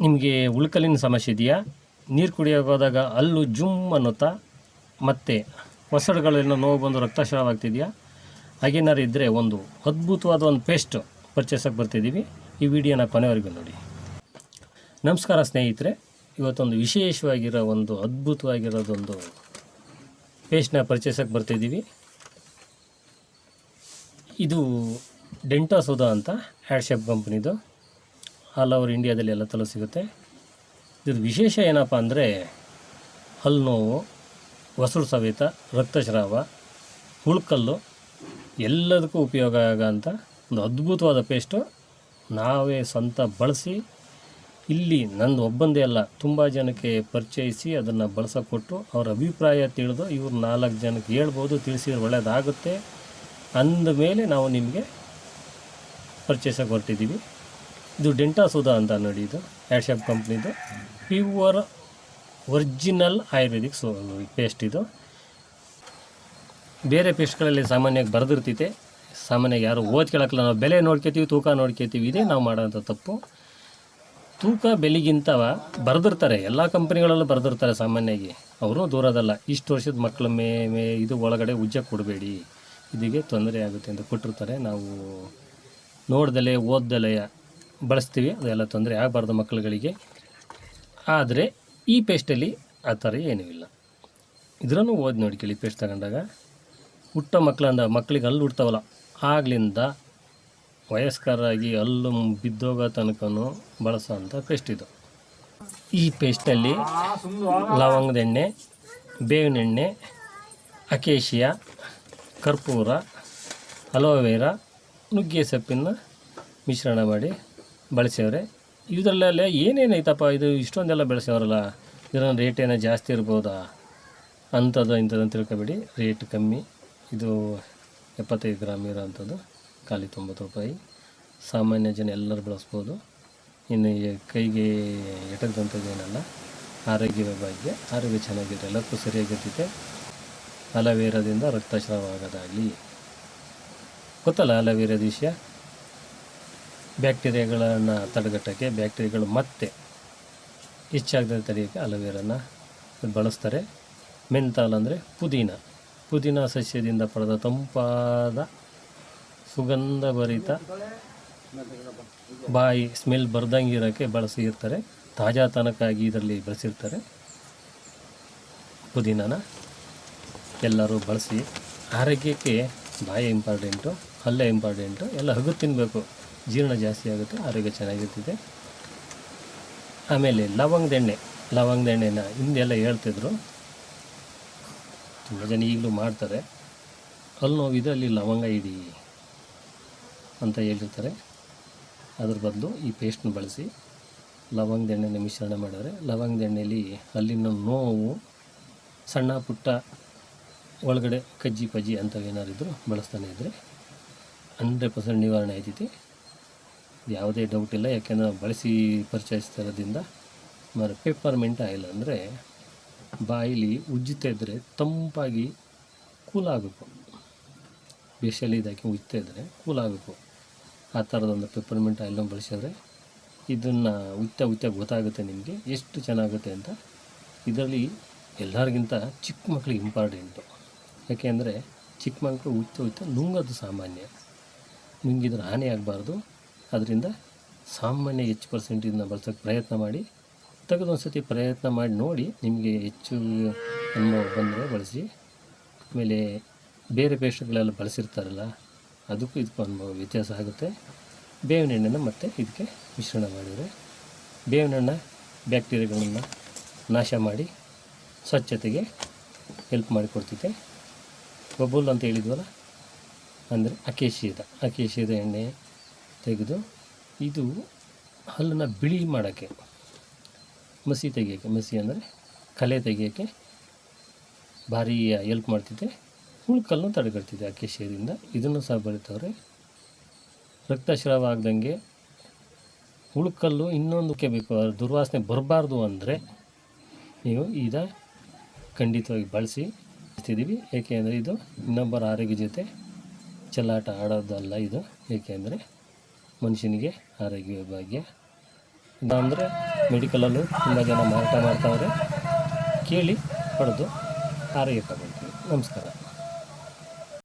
ನಿಮಗೆ ಉಳ್ಕಲಿನ ಸಮಸ್ಯೆ ಇದೆಯಾ? ನೀರು ಕುಡಿಯೋಕೆ ಹೋದಾಗ ಹಲ್ಲು, ಜುಮ್ ಅನ್ನುತ್ತಾ? ಮತ್ತು ಒಸಡುಗಳೆಲ್ಲ ನೋವು ಬಂದು ರಕ್ತಸ್ರಾವ ಆಗ್ತಿದೆಯಾ ಹಾಗೇನಾರು ಇದ್ದರೆ ಒಂದು ಅದ್ಭುತವಾದ ಒಂದು ಪೇಸ್ಟ್ ಪರ್ಚೇಸಕ್ಕೆ ಬರ್ತಿದ್ದೀವಿ. ಈ ವಿಡಿಯೋನ ಕೊನೆವರೆಗೂ ನೋಡಿ. ನಮಸ್ಕಾರ ಸ್ನೇಹಿತರೆ. ಇವತ್ತೊಂದು ವಿಶೇಷವಾಗಿರೋ ಒಂದು ಅದ್ಭುತವಾಗಿರೋದೊಂದು ಪೇಸ್ಟ್ನ ಪರ್ಚೇಸಕ್ಕೆ ಬರ್ತಿದ್ದೀವಿ. ಇದು ಡೆಂಟಾ ಸುಧಾ ಅಂತ ಹ್ಯಾಡ್ಶೆಪ್ ಕಂಪ್ನಿದು ಆಲ್ ಓವರ್ ಇಂಡಿಯಾದಲ್ಲಿ ಎಲ್ಲ ತಲೋ ಸಿಗುತ್ತೆ. ಇದ್ರ ವಿಶೇಷ ಏನಪ್ಪ ಅಂದರೆ ಹಲ್ಲು ನೋವು ಹೊಸರು ಸವೇತ ರಕ್ತಸ್ರಾವ ಹುಳ್ಕಲ್ಲು ಎಲ್ಲದಕ್ಕೂ ಉಪಯೋಗ ಆಗೋಂಥ ಒಂದು ಅದ್ಭುತವಾದ ಪೇಸ್ಟು ನಾವೇ ಸ್ವಂತ ಬಳಸಿ, ಇಲ್ಲಿ ನಂದು ಒಬ್ಬಂದೇ ಅಲ್ಲ, ತುಂಬ ಜನಕ್ಕೆ ಪರಿಚಯಿಸಿ ಅದನ್ನು ಬಳಸೋಕೊಟ್ಟು ಅವ್ರ ಅಭಿಪ್ರಾಯ ತಿಳಿದು ಇವ್ರು ನಾಲ್ಕು ಜನಕ್ಕೆ ಹೇಳ್ಬೋದು, ತಿಳಿಸಿದ್ರೆ ಒಳ್ಳೆಯದಾಗುತ್ತೆ ಅಂದ ಮೇಲೆ ನಾವು ನಿಮಗೆ ಪರಿಚಯಿಸೋಕೆ ಹೊರಟಿದ್ದೀವಿ ಇದು ಡೆಂಟಾ ಸೂದಾ ಅಂತ ನೋಡಿ ಇದು ಹ್ಯಾಡ್ಶಾಪ್ ಕಂಪ್ನಿದು pure original ayurvedic so paste ಇದು. ಬೇರೆ ಪೇಸ್ಟ್ಗಳಲ್ಲಿ ಸಾಮಾನ್ಯವಾಗಿ ಬರೆದಿರ್ತೈತೆ. ಸಾಮಾನ್ಯವಾಗಿ ಯಾರು ಓದ್ಕೊಳಕ್ಕಲ್ಲ ನಾವು ಬೆಲೆ ನೋಡ್ಕೊತೀವಿ, ತೂಕ ನೋಡ್ಕೋತೀವಿ, ಇದೇ ನಾವು ಮಾಡೋಂಥ ತಪ್ಪು. ತೂಕ ಬೆಲೆಗಿಂತ ಬರೆದಿರ್ತಾರೆ. ಎಲ್ಲ ಕಂಪ್ನಿಗಳಲ್ಲೂ ಬರೆದಿರ್ತಾರೆ ಸಾಮಾನ್ಯವಾಗಿ. ಅವರು ದೂರದಲ್ಲ ಇಷ್ಟು ವರ್ಷದ ಮಕ್ಕಳ ಮೇ ಮೇ ಇದು ಒಳಗಡೆ ಉಜ್ಜ ಕೊಡಬೇಡಿ. ಇದಕ್ಕೆ ತೊಂದರೆ ಆಗುತ್ತೆ ಅಂತ ಕೊಟ್ಟಿರ್ತಾರೆ. ನಾವು ನೋಡ್ದಲೆ ಓದ್ದಲೆ ಬಳಸ್ತೀವಿ, ಅದೆಲ್ಲ ತೊಂದರೆ ಆಗಬಾರ್ದು ಮಕ್ಕಳುಗಳಿಗೆ. ಆದರೆ ಈ ಪೇಸ್ಟಲ್ಲಿ ಆ ಥರ ಏನೂ ಇಲ್ಲ. ಇದರನ್ನು ಓದಿ ನೋಡ್ಕೊಳ್ಳಿ ಪೇಸ್ಟ್ ತಗೊಂಡಾಗ. ಹುಟ್ಟ ಮಕ್ಕಳಂದ ಮಕ್ಕಳಿಗೆ ಹಲ್ಲು ಹುಡ್ತಾವಲ್ಲ, ಆಗ್ಲಿಂದ ವಯಸ್ಕರಾಗಿ ಅಲ್ಲು ಬಿದ್ದೋಗೋ ತನಕನೂ ಬಳಸೋಂಥ ಪೇಸ್ಟ್ ಇದು. ಈ ಪೇಸ್ಟಲ್ಲಿ ಲವಂಗದ ಎಣ್ಣೆ, ಬೇವಿನ ಎಣ್ಣೆ, ಅಕೇಶಿಯ, ಕರ್ಪೂರ, ಅಲೋವೆರಾ ನುಗ್ಗೆ ಸೊಪ್ಪಿನ ಮಿಶ್ರಣ ಮಾಡಿ ಬಳಸ್ಯವ್ರೆ ಇದರಲ್ಲೆಲ್ಲ ಏನೇನೈತಪ್ಪ ಇದು? ಇಷ್ಟೊಂದೆಲ್ಲ ಬೆಳೆಸೋರಲ್ಲ ಇದರ ರೇಟ್ ಏನೋ ಜಾಸ್ತಿ ಇರ್ಬೋದಾ? ಅಂಥದ್ದು, ಇಂಥದ್ದು ತಿಳ್ಕೊಬೇಡಿ. ರೇಟ್ ಕಮ್ಮಿ. ಇದು ಎಪ್ಪತ್ತೈದು ಗ್ರಾಮ್ ಇರೋವಂಥದ್ದು ಖಾಲಿ ತೊಂಬತ್ತು ರೂಪಾಯಿ. ಸಾಮಾನ್ಯ ಜನ ಎಲ್ಲರೂ ಬಳಸ್ಬೋದು. ಇನ್ನು ಕೈಗೆ ಎಟಕದಂಥದ್ದು ಏನಲ್ಲ. ಆರೋಗ್ಯವೇ ಭಾಗ್ಯ ಆರೋಗ್ಯ ಚೆನ್ನಾಗಿದೆ ಎಲ್ಲಕ್ಕೂ ಸರಿಯಾಗಿರ್ತೈತೆ. ಅಲವೇರದಿಂದ ರಕ್ತಸ್ರಾವ ಆಗೋದಾಗಲಿ. ಗೊತ್ತಲ್ಲ ಅಲವೇರದ ವಿಷಯ ಬ್ಯಾಕ್ಟೀರಿಯಾಗಳನ್ನು ತಡೆಗಟ್ಟೋಕ್ಕೆ ಬ್ಯಾಕ್ಟೀರಿಯಾಗಳು ಮತ್ತೆ ಹೆಚ್ಚಾಗದೆ ತಡೆಯೋಕ್ಕೆ ಅಲೋವೆರಾನ ಬಳಸ್ತಾರೆ. ಮೆಂತಾಲ್ ಅಂದರೆ ಪುದೀನ. ಪುದೀನ ಸಸ್ಯದಿಂದ ಪಡೆದ ತಂಪಾದ ಸುಗಂಧಭರಿತ ಬಾಯಿ ಸ್ಮೆಲ್ ಬರ್ದಂಗೆ ಇರೋಕ್ಕೆ ಬಳಸಿರ್ತಾರೆ ತಾಜಾತನಕ್ಕಾಗಿ ಇದರಲ್ಲಿ ಬಳಸಿರ್ತಾರೆ. ಪುದೀನನ ಎಲ್ಲರೂ ಬಳಸಿ ಆರೋಗ್ಯಕ್ಕೆ ಬಾಯಿ ಇಂಪಾರ್ಟೆಂಟು, ಹಲ್ಲೆ ಇಂಪಾರ್ಟೆಂಟು, ಎಲ್ಲ ಹಗು ತಿನ್ನಬೇಕು ಜೀರ್ಣ ಜಾಸ್ತಿ ಆಗುತ್ತೆ, ಆರೋಗ್ಯ ಚೆನ್ನಾಗಿರ್ತದೆ. ಆಮೇಲೆ ಲವಂಗದ ಎಣ್ಣೆ, ಲವಂಗದ ಎಣ್ಣೆನ ಹಿಂದೆಲ್ಲ ಹೇಳ್ತಿದ್ರು. ತುಂಬ ಜನ ಈಗಲೂ ಮಾಡ್ತಾರೆ. ಅಲ್ಲಿ ನೋವಿದೆ ಅಲ್ಲಿ ಲವಂಗ ಇಡಿ ಅಂತ ಹೇಳಿರ್ತಾರೆ ಅದ್ರ ಬದಲು ಈ ಪೇಸ್ಟ್ನ ಬಳಸಿ ಲವಂಗದ ಎಣ್ಣೆನ ಮಿಶ್ರಣ ಮಾಡಿದ್ರೆ ಲವಂಗದ ಎಣ್ಣೆಯಲ್ಲಿ ಅಲ್ಲಿನ ನೋವು, ಸಣ್ಣ ಪುಟ್ಟ ಒಳಗಡೆ ಕಜ್ಜಿ ಪಜ್ಜಿ ಅಂಥವೇನಾರು ಇದ್ದರೂ ಬಳಸ್ತಾನೆ ಇದ್ದರೆ ಹಂಡ್ರೆಡ್ ಪರ್ಸೆಂಟ್ ನಿವಾರಣೆ ಆಯ್ತೈತಿ. ಯಾವುದೇ ಡೌಟ್ ಇಲ್ಲ. ಯಾಕೆಂದರೆ ನಾವು ಬಳಸಿ ಪರಿಚಯಿಸ್ತಿರೋದ್ರಿಂದ ಮರ ಮತ್ತು ಪೆಪ್ಪರ್ಮೆಂಟ್ ಆಯಿಲ್ ಅಂದರೆ ಬಾಯಿಲಿ ಉಜ್ಜುತ್ತಾ ಇದ್ದರೆ ತಂಪಾಗಿ ಕೂಲ್ ಆಗಬೇಕು ಬೇಷಲ್ಲಿ ಇದಾಕಿ ಉಜ್ತಾ ಇದ್ದರೆ ಕೂಲ್ ಆಗಬೇಕು ಆ ಥರದೊಂದು ಪೆಪ್ಪರ್ಮೆಂಟ್ ಆಯಿಲ್ನ ಬಳಸಿದ್ರೆ ಇದನ್ನು ಉಜ್ತಾ ಉಜ್ತಾ ಗೊತ್ತಾಗುತ್ತೆ ನಿಮಗೆ ಎಷ್ಟು ಚೆನ್ನಾಗುತ್ತೆ ಅಂತ. ಇದರಲ್ಲಿ ಎಲ್ಲರಿಗಿಂತ ಚಿಕ್ಕ ಮಕ್ಕಳಿಗೆ ಇಂಪಾರ್ಟೆಂಟು ಯಾಕೆಂದರೆ ಚಿಕ್ಕ ಮಕ್ಕಳು ಉಜ್ತಾ ಉಜ್ತಾ ನುಂಗೋದು ಸಾಮಾನ್ಯ. ನುಂಗಿದ್ರೆ ಹಾನಿ ಆಗಬಾರ್ದು ಅದರಿಂದ ಸಾಮಾನ್ಯ ಹೆಚ್ಚು ಪರ್ಸೆಂಟ್ ಇದನ್ನ ಬಳಸೋಕ್ಕೆ ಪ್ರಯತ್ನ ಮಾಡಿ ತೆಗೆದೊಂದು ಸತಿ ಪ್ರಯತ್ನ ಮಾಡಿ ನೋಡಿ ನಿಮಗೆ ಹೆಚ್ಚು ಅನುಭವ ಬಂದರೆ ಬಳಸಿ. ಆಮೇಲೆ ಬೇರೆ ಪೇಸ್ಟ್ಗಳೆಲ್ಲ ಬಳಸಿರ್ತಾರಲ್ಲ, ಅದಕ್ಕೂ ಇದಕ್ಕೂ ಅನುಭವ ವ್ಯತ್ಯಾಸ ಆಗುತ್ತೆ. ಬೇವಿನ ಎಣ್ಣೆನ ಮತ್ತೆ ಇದಕ್ಕೆ ಮಿಶ್ರಣ ಮಾಡಿದರೆ, ಬೇವಿನ ಎಣ್ಣೆ ಬ್ಯಾಕ್ಟೀರಿಯಾಗಳನ್ನು ನಾಶ ಮಾಡಿ ಸ್ವಚ್ಛತೆಗೆ ಹೆಲ್ಪ್ ಮಾಡಿಕೊಡ್ತೈತೆ. ಬಬುಲ್ ಅಂತ ಹೇಳಿದ್ವಲ್ಲ, ಅಂದರೆ ಅಕೇಶಿಯದ ಅಕೇಶಿಯದ ಎಣ್ಣೆ ತೆಗೆದು ಇದು ಹಲ್ಲನ್ನು ಬಿಳಿ ಮಾಡೋಕ್ಕೆ, ಮಸಿ ತೆಗಿಯೋಕ್ಕೆ, ಮಸಿ ಅಂದರೆ ಕಲೆ ತೆಗಿಯೋಕ್ಕೆ ಭಾರಿ ಎಲ್ಪ್ ಮಾಡ್ತಿದೆ. ಹುಳ್ಕಲ್ಲನ್ನು ಆ ಅಕೇಶಿಯದಿಂದ ಇದನ್ನು ಸಹ ಬೆಳಿತವ್ರೆ. ರಕ್ತಸ್ರಾವ ಆಗ್ದಂಗೆ ಹುಳ್ಕಲ್ಲು ಇನ್ನೊಂದಕ್ಕೆ ಬೇಕು ದುರ್ವಾಸನೆ ಬರಬಾರ್ದು ಅಂದರೆ ನೀವು ಈಗ ಖಂಡಿತವಾಗಿ ಬಳಸಿ ಬಳಸ್ತಿದ್ದೀವಿ. ಏಕೆಂದರೆ ಇದು ಇನ್ನೊಬ್ಬರ ಆರೋಗ್ಯ ಜೊತೆ ಚೆಲ್ಲಾಟ ಆಡೋದಲ್ಲ ಇದು. ಏಕೆಂದರೆ ಮನುಷ್ಯನಿಗೆ ಆರೋಗ್ಯ ಭಾಗ್ಯ. ಅಂದರೆ ಮೆಡಿಕಲಲ್ಲೂ ತುಂಬ ಜನ ಮಾರಾಟ ಮಾಡ್ತಾವ್ರೆ. ಕೇಳಿ ಪಡೆದು ಆರೋಗ್ಯ ತಗೊಳ್ತೀವಿ. ನಮಸ್ಕಾರ.